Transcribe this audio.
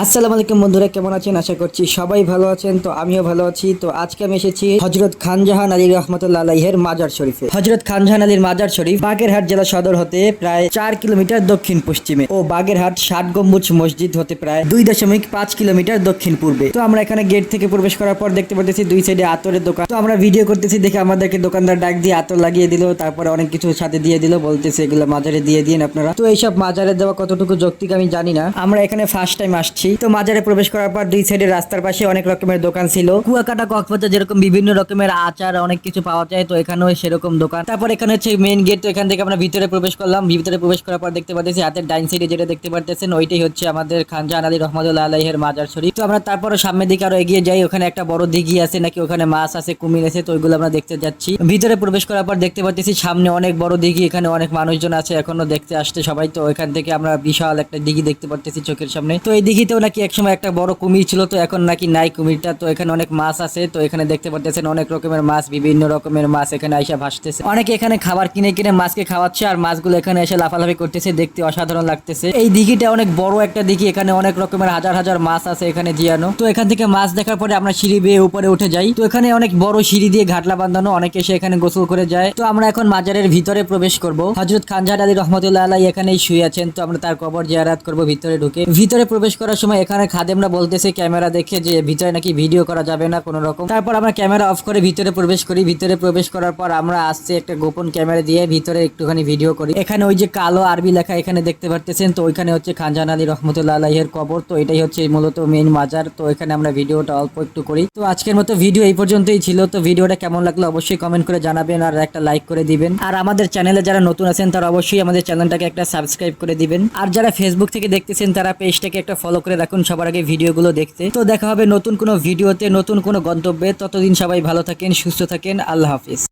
আসসালামু আলাইকুম বন্ধুরা, কেমন আছেন? আশা করছি সবাই ভালো আছেন, তো আমিও ভালো আছি। তো আজকে আমি এসেছি হজরত খানজাহান আলী রহমতুল্লাহ আলাইহের মাজার শরীফে। হজরত খানজাহান আলীর মাজার শরীফ বাগেরহাট জেলা সদর হতে প্রায় চার কিলোমিটার দক্ষিণ পশ্চিমে ও বাগেরহাট ষাট গম্বুজ মসজিদ হতে প্রায় দুই দশমিক পাঁচ কিলোমিটার দক্ষিণ পূর্বে। তো আমরা এখানে গেট থেকে প্রবেশ করার পর দেখতে পাচ্ছি দুই সাইডে আতরের দোকান। তো আমরা ভিডিও করতেছি দেখে আমাদেরকে দোকানদার ডাক দিয়ে আতর লাগিয়ে দিল, তারপরে অনেক কিছু সাথে দিয়ে দিল, বলতেছে এগুলো মাজারে দিয়ে দিন আপনারা। তো এইসব মাজারে দেওয়া কতটুকু যৌক্তিক আমি জানি না। আমরা এখানে ফার্স্ট টাইম আসছি। তো মাজারে প্রবেশ করার পর দুই সাইডে রাস্তার পাশে অনেক রকমের দোকান ছিল। কুয়াকাটা, কক্সবাজার যেরকম বিভিন্ন রকমের আচার, অনেক কিছু পাওয়া যায়, তো এখানেও সেরকম দোকান। তারপর এখানে হচ্ছে মেইন গেট তো এখান থেকে আমরা ভিতরে প্রবেশ করলাম। ভিতরে প্রবেশ করার পর দেখতে পাচ্ছি হাতের ডাইন সাইডে যেটা দেখতে পারতেছেন, ওইটাই হচ্ছে আমাদের খানজাহান আলী রহমতুল্লাহ আলাইহের মাজার শরীফ তো আমরা তারপরে সামনের দিকে আরও এগিয়ে যাই, ওখানে একটা বড় দিঘি আছে, নাকি ওখানে মাছ আছে, কুমির আছে, তো ওইগুলো আমরা দেখতে যাচ্ছি। ভিতরে প্রবেশ করার পর দেখতে পাচ্ছি সামনে অনেক বড় দিঘি, এখানে অনেক মানুষজন আছে, এখনও দেখতে আসছে সবাই। তো ওইখান থেকে আমরা বিশাল একটা দিঘি দেখতে পারতেছি চোখের সামনে। তো এই দিঘিতেও নাকি একসময় একটা বড় কুমির ছিল, তো এখন নাকি নাই কুমিরটা। তো এখানে অনেক মাছ আছে, তো এখানে দেখতে পারতেছেন অনেক রকমের মাছ, বিভিন্ন রকমের মাছ এখানে আইসা ভাসতেছে। অনেকে এখানে খাবার কিনে কিনে মাছকে খাওয়াচ্ছে, আর মাছগুলো এখানে এসে লাফালাফি করতেছে, দেখতে অসাধারণ লাগতেছে। এই দিঘিটা অনেক বড় একটা দিঘি, এখানে অনেক রকমের হাজার হাজার মাছ আছে এখানে জিয়ানো। তো এখান থেকে মাছ দেখার পরে আমরা সিঁড়ি বেয়ে উপরে উঠে যাই। তো এখানে অনেক বড় সিঁড়ি দিয়ে ঘাটলা বাঁধানো, অনেকে এসে এখানে গোসল করে যায়। তো আমরা এখন মাজারের ভিতরে প্রবেশ করব। হজরত খানজাহান আলী রহমতুল্লাহ আলাই এখানেই শুয়ে আছেন, তো আমরা তার কবর জিয়ারাত করব ভিতরে ঢুকে। ভিতরে প্রবেশ করার সময় এখানে খাদেমরা বলতেছে ক্যামেরা দেখে যে ভিতরে নাকি ভিডিও করা যাবে না কোনো রকম। তারপর আমরা ক্যামেরা অফ করে ভিতরে প্রবেশ করি। ভিতরে প্রবেশ করার পর আমরা আসছে একটা গোপন ক্যামেরা দিয়ে ভিতরে একটুখানি ভিডিও করি। এখানে ওই যে কালো আরবি লেখা এখানে দেখতে পারতেছেন। তো ওইখানে হচ্ছে খানজাহান আলী রহমতুল্লাহ আলাইহের কবর। তো এটাই হচ্ছে মূলত মেইন মাজার। তো এখানে আমরা ভিডিওটা অল্প একটু করি। তো আজকের মতো ভিডিও এই পর্যন্তই ছিল। তো ভিডিওটা কেমন লাগল অবশ্যই কমেন্ট করে জানাবেন আর একটা লাইক করে দিবেন। আর আমাদের চ্যানেলে যারা নতুন আছেন তারা অবশ্যই আমাদের চ্যানেলটাকে একটা সাবস্ক্রাইব করে দিবেন। আর যারা ফেসবুক থেকে দেখতেছেন তারা পেজটাকে একটা ফলো করে রাখুন সবার আগে ভিডিওগুলো দেখতে। তো দেখা হবে নতুন কোনো ভিডিওতে, নতুন কোনো গন্তব্যে। ততদিন সবাই ভালো থাকেন, সুস্থ থাকেন। আল্লাহ হাফিজ।